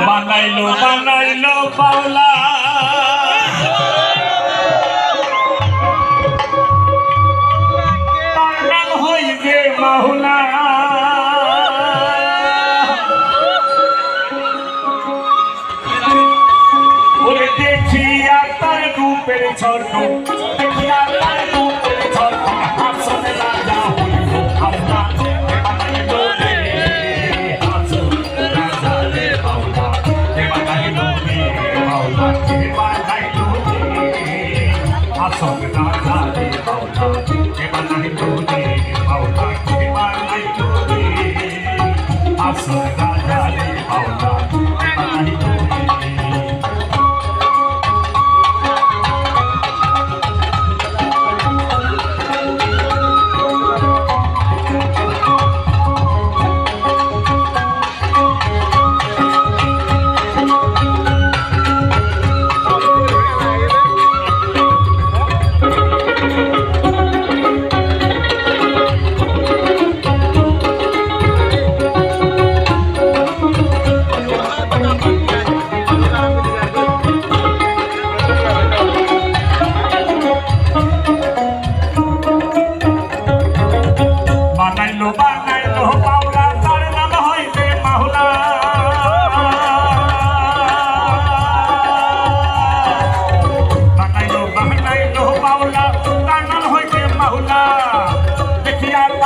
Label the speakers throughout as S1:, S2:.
S1: বানাইলো বানাইলো পাওলা মাহুলা দেখিয়া তার রূপের ছোট বাউলা রে বানাইলো রে হাসন রাজা রে বাউলা রে বানাইলো রে বাউলা রে বানাইলো রে হাসন রাজা রে বাউলা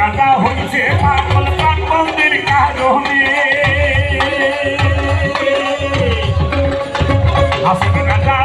S1: রাজা হয়েছে পাগল প্রাণ কারণে। রাজা